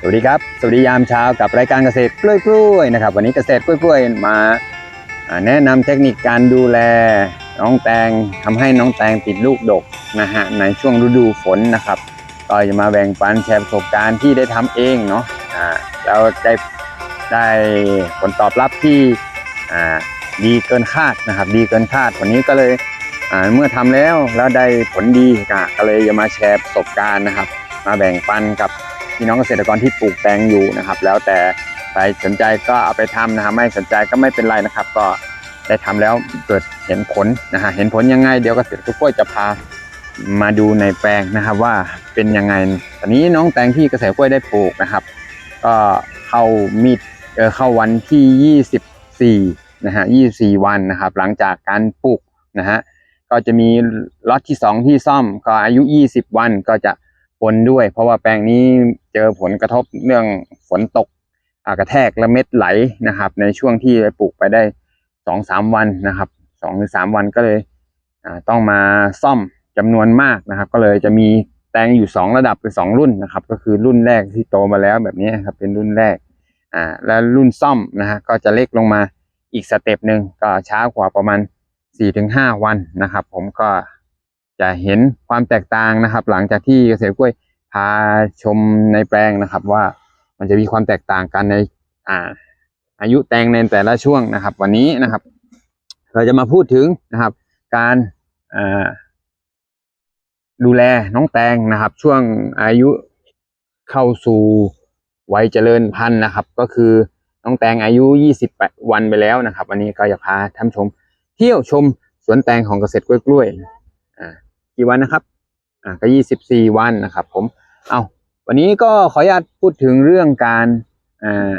สวัสดีครับ สวัสดียามเช้ากับรายการเกษตรกล้วยๆนะครับ วันนี้เกษตรกล้วยๆมาอ่าแนะนำเทคนิคการดูแลน้องแตงทำให้น้องแตงติดลูกดกนะฮะในช่วงฤดูฝนนะครับก็จะมาแบ่งปันแชร์ประสบการณ์ที่ได้ทำเองเนาะอ่าแล้วได้ได้ผลตอบรับที่อ่าดีเกินคาดนะครับ ดีเกินคาดวันนี้ก็เลยเมื่อทำแล้วแล้วได้ผลดีก็ก็เลยจะมาแชร์ประสบการณ์นะครับ มาแบ่งปันกับ พี่น้องเกษตรกรที่ปลูกแตงอยู่นะครับ แล้วแต่ใครสนใจก็เอาไปทำนะครับไม่สนใจก็ไม่เป็นไรนะครับ ก็ได้ทำแล้วเกิดเห็นผลนะฮะเห็นผลยังไงเดี๋ยวเกษตรกล้วยจะพามาดูในแปลงนะครับว่าเป็นยังไง ตอนนี้น้องแตงที่เกษตรกล้วยได้ปลูกนะครับ ก็เข้ามีดเออเข้าวันที่ 24นะฮะ24 วันนะครับ หลังจากการปลูกนะฮะก็จะมีล็อตที่ 2 ที่ซ่อมก็อายุ 20 วันก็จะ ปนด้วย เพราะว่าแปลงนี้เจอผลกระทบเรื่องฝนตกอากระแทกและเม็ดไหลนะครับ ในช่วงที่ไปปลูกไปได้สองสามวันนะครับสองหรือสามวันก็เลยต้องมาซ่อมจำนวนมากนะครับ ก็เลยจะมีแตงอยู่สองระดับคือสองรุ่นนะครับ ก็คือรุ่นแรกที่โตมาแล้วแบบนี้ครับเป็นรุ่นแรกอ่าและรุ่นซ่อมนะฮะก็จะเล็กลงมาอีกสเต็ปหนึ่งก็ช้ากว่าประมาณสี่ถึงห้าวันนะครับ ผมก็ จะเห็นความแตกต่างนะครับ หลังจากที่เกษตรกล้วยพาชมในแปลงนะครับ ว่ามันจะมีความแตกต่างกันในอ่าอายุแตงในแต่ละช่วงนะครับ วันนี้นะครับ เราจะมาพูดถึงนะครับ การดูแลน้องแตงนะครับ ช่วงอายุเข้าสู่วัยเจริญพันธุ์นะครับ ก็คือน้องแตงอายุ28วันไปแล้วนะครับ วันนี้ก็จะพาท่านชม เที่ยวชมสวนแตงของเกษตรกล้วยๆ กี่วันนะครับ อ่าก็ยี่สิบสี่วันนะครับ ผม เอาวันนี้ก็ขออนุญาตพูดถึงเรื่องการอ่า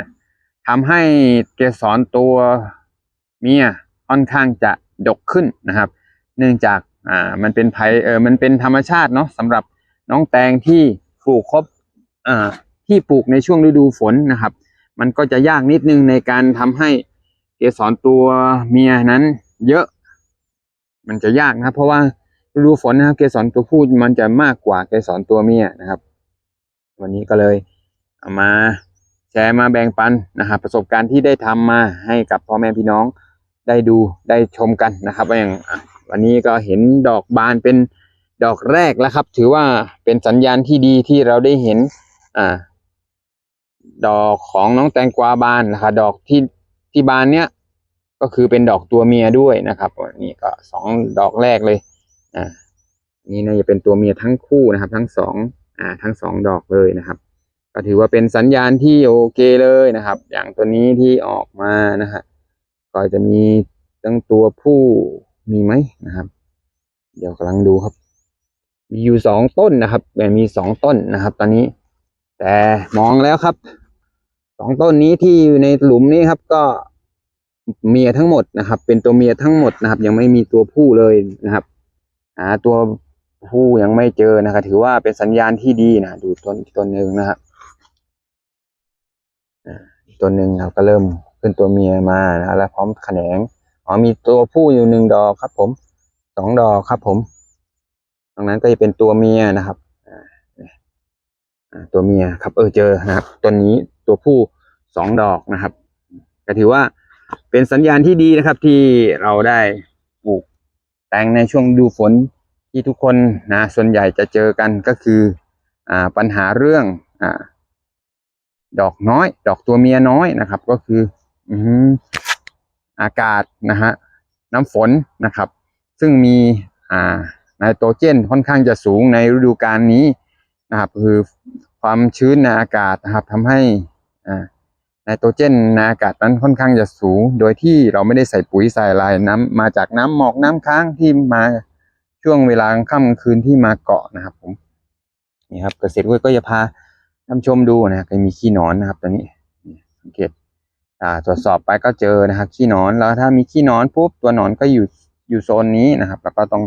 ทำให้เกสรตัวเมียค่อนข้างจะดกขึ้นนะครับ เนื่องจากอ่ามันเป็นไผเออมันเป็นธรรมชาติเนาะสำหรับน้องแตงที่ปลูกครบอ่าที่ปลูกในช่วงฤดูฝนนะครับ มันก็จะยากนิดนึงในการทำให้เกสรตัวเมียนั้นเยอะ มันจะยากนะเพราะว่า ฤดูฝนนะครับ เกสรตัวผู้มันจะมากกว่าเกสรตัวเมียนะครับ วันนี้ก็เลยเอามาแชร์มาแบ่งปันนะครับประสบการณ์ที่ได้ทำมาให้กับพ่อแม่พี่น้องได้ดูได้ชมกันนะครับอย่างวันนี้ก็เห็นดอกบานเป็นดอกแรกแล้วครับ ถือว่าเป็นสัญญาณที่ดีที่เราได้เห็นอ่าดอกของน้องแตงกวาบานนะครับดอกที่ที่บานเนี้ยก็คือเป็นดอกตัวเมียด้วยนะครับนี่ก็สองดอกแรกเลย อ่านี่น่าจะเป็นตัวเมียทั้งคู่นะครับ ทั้งสองอ่าทั้งสองดอกเลยนะครับ ก็ถือว่าเป็นสัญญาณที่โอเคเลยนะครับ อย่างตัวนี้ที่ออกมานะฮะก็จะมีตั้งตัวผู้มีไหมนะครับ เดี๋ยวกำลังดูครับ มีอยู่สองต้นนะครับแต่มีสองต้นนะครับ ตอนนี้ แต่มองแล้วครับสองต้นนี้ที่อยู่ในหลุมนี้ครับ ก็เมียทั้งหมดนะครับ เป็นตัวเมียทั้งหมดนะครับ ยังไม่มีตัวผู้เลยนะครับ หาตัวผู้ยังไม่เจอนะครับถือว่าเป็นสัญญาณที่ดีนะดูต้นต้นหนึ่งนะครับต้นหนึ่งครับก็เริ่มขึ้นตัวเมียมานะแล้วพร้อมแขนงอ๋อมีตัวผู้อยู่หนึ่งดอกครับ ผมสองดอกครับ ผมตรงนั้นก็จะเป็นตัวเมียนะครับตัวเมียครับ เออเจอนะครับต้นนี้ตัวผู้สองดอกนะครับ ก็ถือว่าเป็นสัญญาณที่ดีนะครับที่เราได้ แต่งในช่วงดูฝนที่ทุกคนนะส่วนใหญ่จะเจอกันก็คืออ่าปัญหาเรื่องอ่าดอกน้อย ดอกตัวเมียน้อยนะครับ ก็คืออือหืออากาศนะฮะน้ำฝนนะครับ ซึ่งมีอ่าไนโตรเจนค่อนข้างจะสูงในฤดูกาลนี้นะครับ คือความชื้นในอากาศนะครับทำให้อ่า ไนโตรเจนในอากาศนั้นค่อนข้างจะสูง โดยที่เราไม่ได้ใส่ปุ๋ยใส่อะไรน้ำมาจากน้ำหมอกน้ำค้างที่มาช่วงเวลากลางค่ำกลาคืนที่มาเกาะนะครับ ผมนี่ครับเกษตรกล้ยก็จะพาท่านชมดูนะครับก็มีขี้นอนนะครับตัวนี้สังเกตอ่าตรวจสอบไปก็เจอนะครับขี้นอนแล้วถ้ามีขี้นอนปุ๊บตัวนอนก็อยู่อยู่โซนนี้นะครับ แล้วก็ต้อง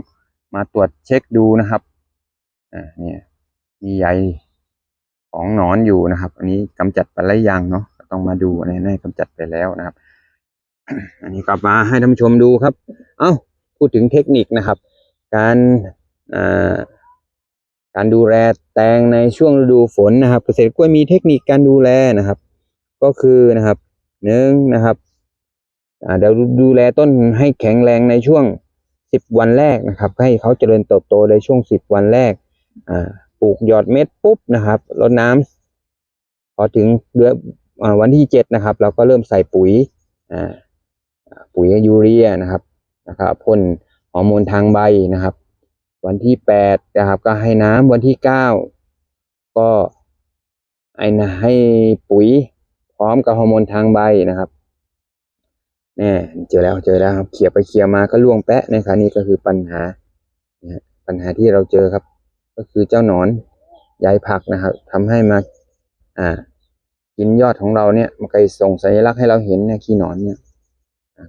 มาตรวจเช็คดูนะครับอ่าเนี่ยมีใยของหนอนอยู่นะครับ อันนี้กำจัดไปแล้วยังเนาะ ต้องมาดูอันนี้กำจัดไปแล้วนะครับ อันนี้กลับมาให้ท่านผู้ชมดูครับ เอ้าพูดถึงเทคนิคนะครับ การอ่าการดูแลแตงในช่วงฤดูฝนนะครับ เกษตรกล้วยมีเทคนิคการดูแลนะครับ ก็คือนะครับหนึ่งนะครับอ่าเดี๋ยวดูแลต้นให้แข็งแรงในช่วงสิบวันแรกนะครับ ให้เขาเจริญเติบโตในช่วงสิบวันแรกอ่าปลูกหยอดเม็ดปุ๊บนะครับรดน้ำพอถึงเดือน วันที่เจ็ดนะครับ เราก็เริ่มใส่ปุ๋ยปุ๋ยยูเรียนะครับนะครับพ่นฮอร์โมนทางใบนะครับ วันที่แปดนะครับ ก็ให้น้ำวันที่เก้าก็ไอ้นะให้ปุ๋ยพร้อมกับฮอร์โมนทางใบนะครับแน่เจอแล้วเจอแล้วครับเขี่ยไปเขี่ยมาก็ล่วงแปะนะครับนี่ก็คือปัญหาปัญหาที่เราเจอครับ ก็คือเจ้าหนอนใยผักนะครับทำให้มาอ่า กินยอดของเราเนี่ยมันก็ส่งสัญลักษณ์ให้เราเห็นเนี่ยขี้หนอนเนี่ย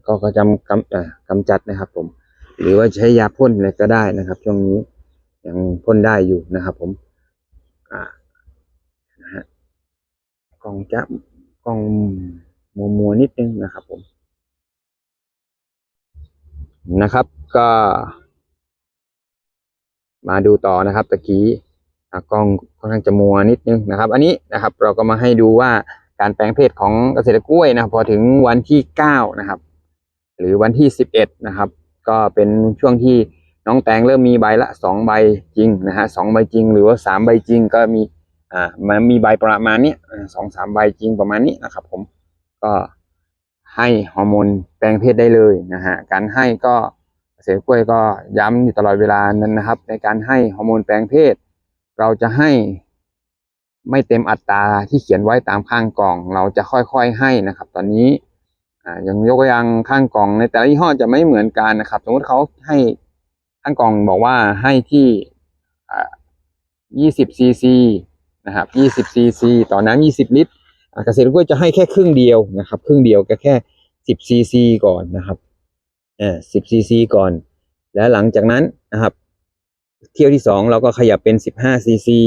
ก็ก็จำกำอ่ากำจัดนะครับ ผม หรือว่าใช้ยาพ่นอะไรก็ได้นะครับ ช่วงนี้ยังพ่นได้อยู่นะครับ ผมอ่านะฮะกองจะกองมัวมัวๆนิดนึงนะครับ ผม นะครับก็ มาดูต่อนะครับตะกี้ กล้องค่อนข้างจะมัวนิดนึงนะครับ อันนี้นะครับเราก็มาให้ดูว่าการแปลงเพศของเกษตรกล้วยนะพอถึงวันที่เก้านะครับ หรือวันที่สิบเอ็ดนะครับ ก็เป็นช่วงที่น้องแตงเริ่มมีใบละสองใบจริงนะฮะสองใบจริง หรือว่าสามใบจริงก็มีอ่ามันมีใบประมาณนี้สองสามใบจริงประมาณนี้นะครับ ผมก็ให้ฮอร์โมนแปลงเพศได้เลยนะฮะการให้ก็เกษตรกล้วยก็ย้ำอยู่ตลอดเวลานั้นนะครับ ในการให้ฮอร์โมนแปลงเพศ เราจะให้ไม่เต็มอัตราที่เขียนไว้ตามข้างกล่อง เราจะค่อยๆให้นะครับ ตอนนี้อย่างยกตัวอย่างข้างกล่อง ในแต่ละยี่ห้อจะไม่เหมือนกันนะครับ สมมติเขาให้ข้างกล่องบอกว่าให้ที่อ่า20ซีซีนะครับ20ซีซีต่อน้ำ20ลิตรเกษตรกล้วยจะให้แค่ครึ่งเดียวนะครับ ครึ่งเดียวก็แค่10ซีซีก่อนนะครับเออ10ซีซีก่อน แล้วหลังจากนั้นนะครับ เที่ยวที่สองเราก็ขยับเป็น15ซีซี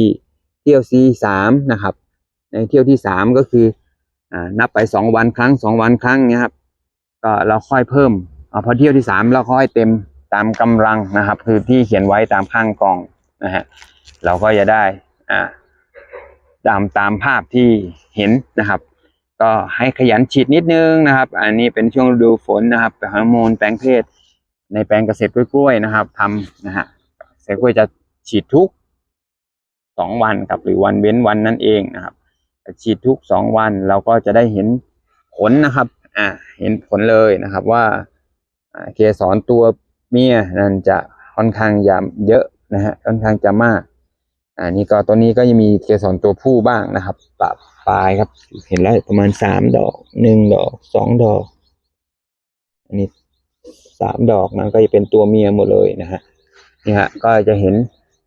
เที่ยวซีสามนะครับ ในเที่ยวที่สามก็คืออ่านับไปสองวันครั้งสองวันครั้งเนี้ยครับ ก็เราค่อยเพิ่มอาพอเที่ยวที่สามเราค่อยเต็มตามกำลังนะครับ คือที่เขียนไว้ตามข้างกล่องนะฮะเราก็จะได้อ่าตามตามภาพที่เห็นนะครับ ก็ให้ขยันฉีดนิดนึงนะครับ อันนี้เป็นช่วงฤดูฝนนะครับฮอร์โมนแปลงเพศ ในแปลงเกษตรกล้วยๆนะครับทำนะฮะ เกษตรกล้วยจะฉีดทุกสองวันกับหรือวันเว้นวันนั่นเองนะครับฉีดทุกสองวันเราก็จะได้เห็นผลนะครับอ่าเห็นผลเลยนะครับว่าเกสรตัวเมียนั่นจะค่อนข้างจะเยอะนะฮะค่อนข้างจะมากอ่านี่ก็ตัวนี้ก็ยังมีเกสรตัวผู้บ้างนะครับปะปลายครับ เห็นแล้วประมาณสามดอกหนึ่งดอกสองดอก อันนี้สามดอกนะก็จะเป็นตัวเมียหมดเลยนะฮะ นี่ฮะก็จะเห็น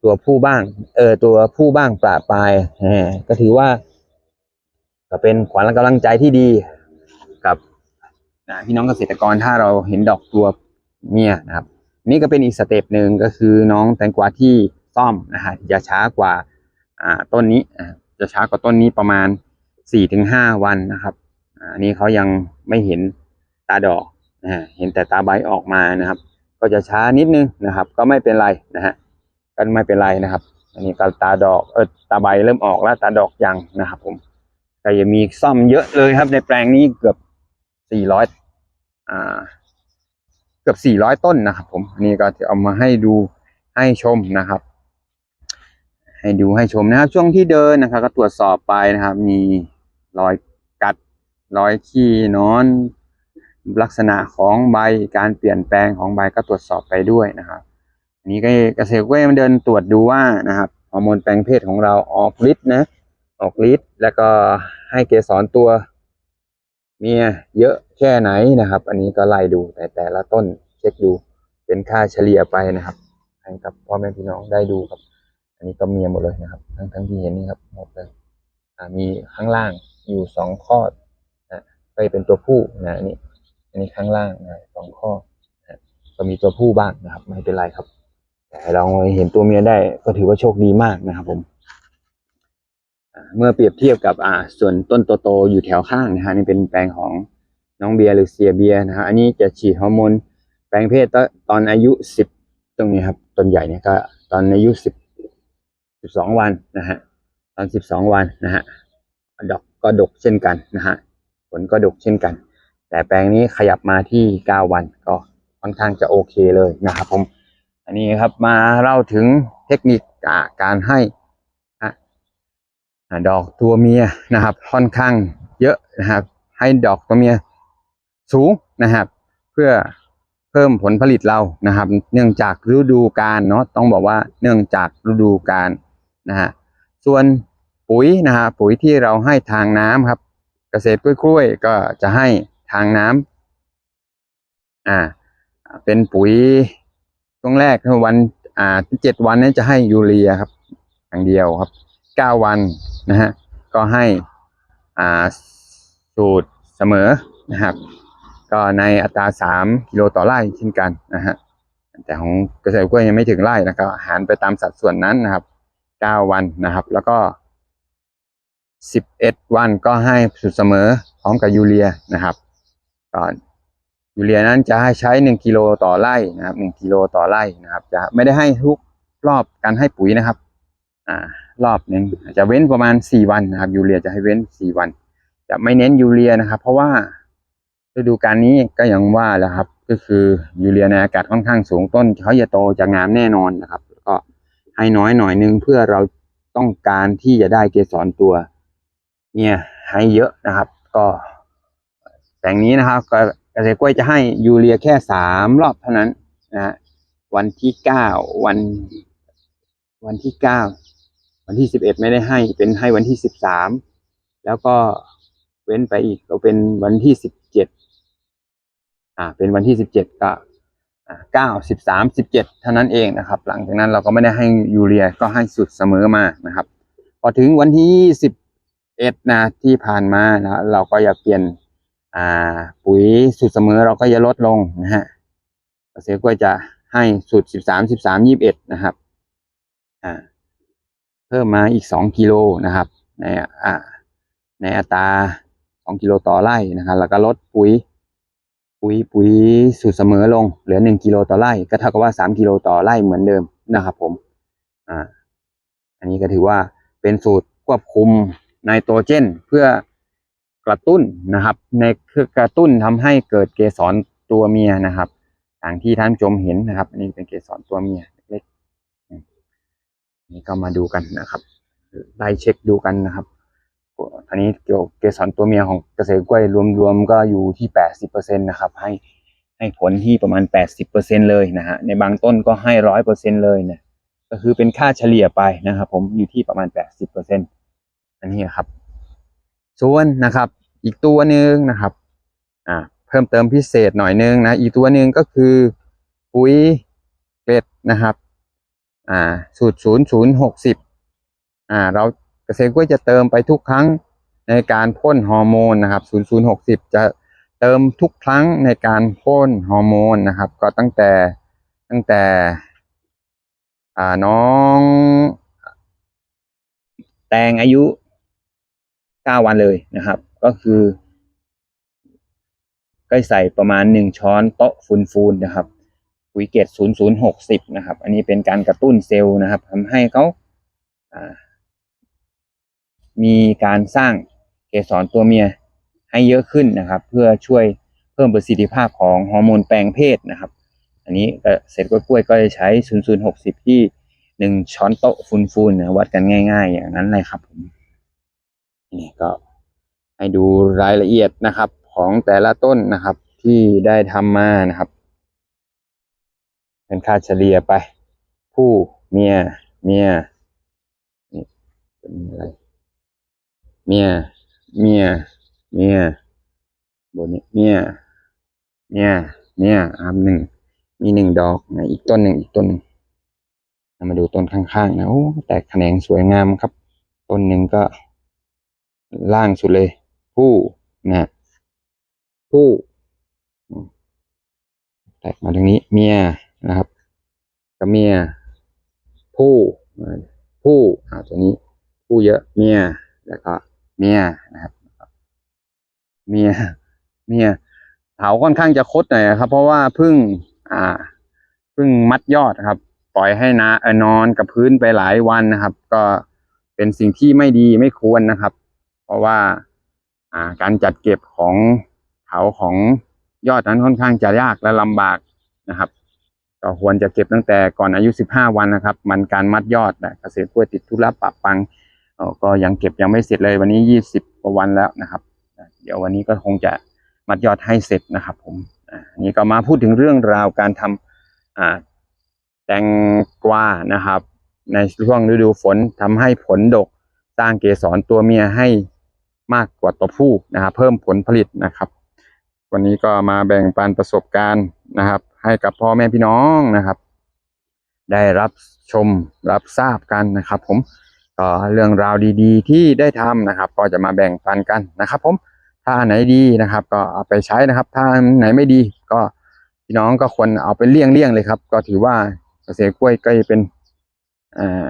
ตัวผู้บ้าง เออตัวผู้บ้างปลาปลายก็ถือว่า ก็เป็นขวัญและกำลังใจที่ดีกับพี่น้องเกษตรกรถ้าเราเห็นดอกตัวเมียนะครับ นี่ก็เป็นอีกสเต็ปหนึ่งก็คือน้องแตงกวาที่ซ่อมนะฮะจะช้ากว่าอ่าต้นนี้อ่าจะช้ากว่าต้นนี้ประมาณสี่ถึงห้าวันนะครับอ่าอันนี้เขายังไม่เห็นตาดอกนะฮะเห็นแต่ตาใบออกมานะครับ ก็จะช้านิดนึงนะครับ ก็ไม่เป็นไรนะฮะก็ไม่เป็นไรนะครับ อันนี้ก็ตาดอกเออตาใบเริ่มออกแล้วตาดอกยังนะครับ ผมแต่ยังมีซ่อมเยอะเลยครับ ในแปลงนี้เกือบสี่ร้อยอ่า เกือบสี่ร้อยต้นนะครับ ผมอันนี่ก็จะเอามาให้ดูให้ชมนะครับ ให้ดูให้ชมนะครับ ช่วงที่เดินนะครับ ก็ตรวจสอบไปนะครับ มีรอยกัดรอยขี้นอน ลักษณะของใบการเปลี่ยนแปลงของใบก็ตรวจสอบไปด้วยนะครับ อันนี้ก็เกษตรกล้วยมันเดินตรวจดูว่านะครับฮอร์โมนแปลงเพศของเราออกฤทธิ์นะ ออกฤทธิ์แล้วก็ให้เกสรตัวเมียเยอะแค่ไหนนะครับ อันนี้ก็ไล่ดูแต่แต่ละต้นเช็คดูเป็นค่าเฉลี่ยไปนะครับให้กับพ่อแม่พี่น้องได้ดูครับ อันนี้ก็เมียหมดเลยนะครับ ทั้งทั้งที่เห็นนี่ครับหมดเลยมีข้างล่างอยู่สองข้อนะก็เป็นตัวผู้นะอัน นี้อันนี้ข้างล่างนะสองข้อก็มีตัวผู้บ้างนะครับ ไม่เป็นไรครับ แต่เราเห็นตัวเมียได้ก็ถือว่าโชคดีมากนะครับ ผมเมื่อเปรียบเทียบกับอ่า ส่วนต้นโตๆอยู่แถวข้างนะฮะนี่เป็นแปลงของน้องเบียร์หรือเสียเบียร์นะฮะอันนี้จะฉีดฮอร์โมนแปลงเพศตอนตอนอายุสิบตรงนี้ครับต้นใหญ่เนี่ยก็ ตอนอายุสิบสิบสองวันนะฮะตอนสิบสองวันนะฮะดอกก็ดกเช่นกันนะฮะผลก็ดกเช่นกัน แต่แปลงนี้ขยับมาที่เก้าวันก็ค่อนข้างจะโอเคเลยนะครับผม อันนี้ครับมาเล่าถึงเทคนิคาการให้ดอกตัวเมียนะครับ ค่อนข้างเยอะนะครับ ให้ดอกตัวเมียสูงนะครับ เพื่อเพิ่มผลผลิตเรานะครับ เนื่องจากฤดูกาลเนาะต้องบอกว่าเนื่องจากฤดูกาลนะฮะส่วนปุ๋ยนะฮะปุ๋ยที่เราให้ทางน้ำครับ เกษตรกล้วยก็จะให้ ทางน้ำอ่า เป็นปุ๋ยช่วงแรกวัน อ่าเจ็ดวันนี้จะให้ยูเรียครับ อย่างเดียวครับเก้าวันนะฮะก็ให้อ่าสูตรเสมอนะครับ ก็ในอัตราสามกิโลต่อไร่เช่นกันนะฮะแต่ของเกษตรกล้วยยังไม่ถึงไร่นะครับหารไปตามสัดส่วนนั้นนะครับเก้าวันนะครับ แล้วก็สิบเอ็ดวันก็ให้สูตรเสมอพร้อมกับยูเรียนะครับ ยูเรียนั้นจะให้ใช้หนึ่งกิโลต่อไร่นะครับหนึ่งกิโลต่อไร่นะครับ จะไม่ได้ให้ทุกรอบการให้ปุ๋ยนะครับอ่ารอบหนึ่งจะเว้นประมาณสี่วันนะครับ ยูเรียจะให้เว้นสี่วัน จะไม่เน้นยูเรียนะครับ เพราะว่าฤดูกาลนี้ก็ยังว่าแล้วครับ ก็คือยูเรียในอากาศค่อนข้างสูงต้นเขาจะโตจะงามแน่นอนนะครับ ก็ให้น้อยหน่อยนึงเพื่อเราต้องการที่จะได้เกสรตัว เนี่ยให้เยอะนะครับ ก็ แต่งนี้นะครับเกษตรกล้วยจะให้ยูเรียแค่สามรอบเท่านั้นนะวันที่เก้าวัน วันที่เก้าวันที่สิบเอ็ดไม่ได้ให้เป็นให้วันที่สิบสามแล้วก็เว้นไปอีกก็เป็นวันที่สิบเจ็ดอ่า เป็นวันที่สิบเจ็ดก็เก้าสิบสามสิบเจ็ดเท่านั้นเองนะครับ หลังจากนั้นเราก็ไม่ได้ให้ยูเรียก็ให้สุดเสมอมานะครับ พอถึงวันที่สิบเอ็ดนะที่ผ่านมานะเราก็อยากเปลี่ยน ปุ๋ยสูตรเสมอเราก็จะลดลงนะฮะเกษตรกล้วยจะให้สูตรสิบสามสิบสามยี่บเอ็ดนะครับเพิ่มมาอีกสองกิโลนะครับในในอัตราสองกิโลต่อไร่นะครับ แล้วก็ลดปุ๋ย ปุ๋ยปุ๋ยสูตรเสมอลง เหลือหนึ่งกิโลต่อไร่ ก็เท่ากับว่าสามกิโลต่อไร่เหมือนเดิมนะครับ ผม อ่า อันนี้ก็ถือว่าเป็นสูตรควบคุมไนโตรเจน เพื่อ กระตุ้นนะครับ ในคือกระตุ้นทำให้เกิดเกสรตัวเมียนะครับอย่างที่ท่านชมเห็นนะครับ อันนี้เป็นเกสรตัวเมียเล็กนี่ก็มาดูกันนะครับไล่เช็คดูกันนะครับอันนี้เกี่ยวเกสรตัวเมียของเกษตรกล้วยรวมๆก็อยู่ที่แปดสิบเปอร์เซ็นตนะครับ ให้ให้ผลที่ประมาณแปดสิบเปอร์เซ็นเลยนะฮะในบางต้นก็ให้ร้อยเปอร์เซ็นเลยนี่ยก็คือเป็นค่าเฉลี่ยไปนะครับ ผมอยู่ที่ประมาณแปดสิบเปอร์เซ็นอันนี้ครับ ส่วนนะครับ อีกตัวหนึ่งนะครับอ่าเพิ่มเติมพิเศษหน่อยนึงนะอีกตัวหนึ่งก็คือปุ๋ยเกล็ดนะครับอ่าสูตรศูนย์ศูนย์หกสิบอ่าเราเกษตรกล้วยจะเติมไปทุกครั้งในการพ่นฮอร์โมนนะครับศูนย์ศูนย์หกสิบจะเติมทุกครั้งในการพ่นฮอร์โมนนะครับ ก็ตั้งแต่ตั้งแต่อ่าน้อง แตงอายุ ก้าวันเลยนะครับ ก็คือก็ใส่ประมาณหนึ่งช้อนโต๊ะฟูนๆนะครับปุ๋ยเกตศูนย์ศูนย์หกสิบนะครับ อันนี้เป็นการกระตุ้นเซลล์นะครับทำให้เขามีการสร้างเกสรตัวเมียให้เยอะขึ้นนะครับ เพื่อช่วยเพิ่มประสิทธิภาพของฮอร์โมนแปลงเพศนะครับ อันนี้เกษตรกล้วยก็จะใช้ศูนย์ที่หนึ่งช้อนโต๊ะฟูนๆนะวัดกันง่าย ๆ อย่างนั้นเลยครับผม นี่ก็ให้ดูรายละเอียดนะครับของแต่ละต้นนะครับที่ได้ทำมานะครับ เป็นค่าเฉลี่ยไป ผู้เมีย เมียนี่เป็นอะไรเมีย เมีย เมียบนนี้เมีย เมีย เมียอ่าหนึ่งมีหนึ่งดอกนะอีกต้นหนึ่งอีกต้นมาดูต้นข้างๆนะโอ้แตกแขนงสวยงามครับ ต้นหนึ่งก็ ล่างสุดเลย ผู้นะผู้แตกมาตรงนี้ เมียนะครับกับเมีย ผู้ผู้อ่าตัวนี้ ผู้เยอะเมียแล้วก็เมียนะครับ เมีย เมียเถาค่อนข้างจะคดหน่อยครับ เพราะว่าพึ่งอ่าพึ่งมัดยอดครับ ปล่อยให้นาเออนอนกับพื้นไปหลายวันนะครับ ก็เป็นสิ่งที่ไม่ดีไม่ควรนะครับ เพราะว่าการจัดเก็บของเขาของยอดนั้นค่อนข้างจะยากและลำบากนะครับก็ควรจะเก็บตั้งแต่ก่อนอายุ 15 วันนะครับ มันการมัดยอดนะเกษตรกล้วยติดธุระปะปังก็ยังเก็บยังไม่เสร็จเลยวันนี้ 20กว่าวันแล้วนะครับ เดี๋ยววันนี้ก็คงจะมัดยอดให้เสร็จนะครับ ผมนนี้ก็มาพูดถึงเรื่องราวการทำอ่าแตงกวานะครับ ในช่วงฤดูฝนทำให้ผลดกสร้างเกสรตัวเมียให้ มากกว่าตัวผู้นะครับเพิ่มผลผลิตนะครับ วันนี้ก็มาแบ่งปันประสบการณ์นะครับ ให้กับพ่อแม่พี่น้องนะครับ ได้รับชมรับทราบกันนะครับ ผมก็เรื่องราวดีๆ ที่ได้ทำนะครับ ก็จะมาแบ่งปันกันนะครับ ผมถ้าไหนดีนะครับ ก็เอาไปใช้นะครับ ถ้าไหนไม่ดีก็พี่น้องก็ควรเอาไปเลี่ยงเลี่ยงเลยครับ ก็ถือว่าเกษตรกล้วยก็จะเป็นอ่า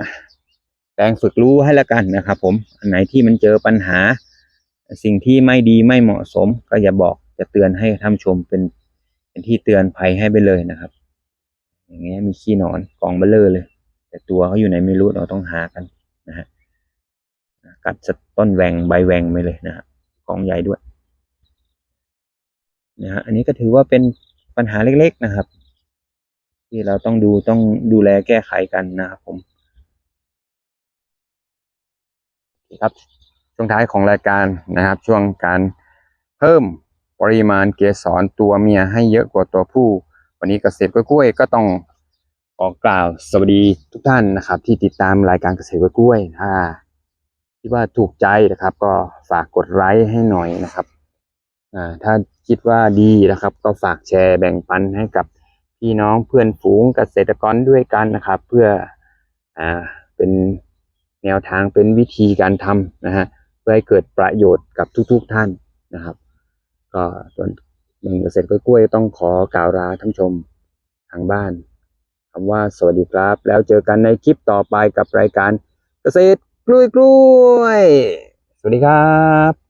แปลงฝึกรู้ให้แล้วกันนะครับ ผมอันไหนที่มันเจอปัญหา สิ่งที่ไม่ดีไม่เหมาะสม ก็อย่าบอกจะเตือนให้ท่านชมเป็นเป็นที่เตือนภัยให้ไปเลยนะครับ อย่างเงี้ยมีขี้หนอนกองเบลเลอร์เลย แต่ตัวเขาอยู่ไหนไม่รู้เราต้องหากันนะฮะกัดสะต้นแหวงใบแหวงไปเลยนะฮะกองใหญ่ด้วยนะฮะอันนี้ก็ถือว่าเป็นปัญหาเล็กๆนะครับ ที่เราต้องดูต้องดูแลแก้ไขกันนะครับผมครับ ช่วงท้ายของรายการนะครับ ช่วงการเพิ่มปริมาณเกสรตัวเมียให้เยอะกว่าตัวผู้ วันนี้เกษตรกล้วยก็ต้องขอกล่าวสวัสดีทุกท่านนะครับ ที่ติดตามรายการเกษตรกล้วยถ้าคิดว่าถูกใจนะครับ ก็ฝากกดไลค์ให้หน่อยนะครับอ่าถ้าคิดว่าดีนะครับ ก็ฝากแชร์แบ่งปันให้กับพี่น้องเพื่อนฝูงเกษตรกรด้วยกันนะครับ เพื่ออ่าเป็นแนวทางเป็นวิธีการทำนะฮะ พื่อให้เกิดประโยชน์กับทุก ๆท่านนะครับ ก็ส่วนหนึ่งเกษตรกล้วยต้องขอกล่าวลาท่านชมทางบ้านคำว่าสวัสดีครับ แล้วเจอกันในคลิปต่อไปกับรายการเกษตรกล้วยกล้วยสวัสดีครับ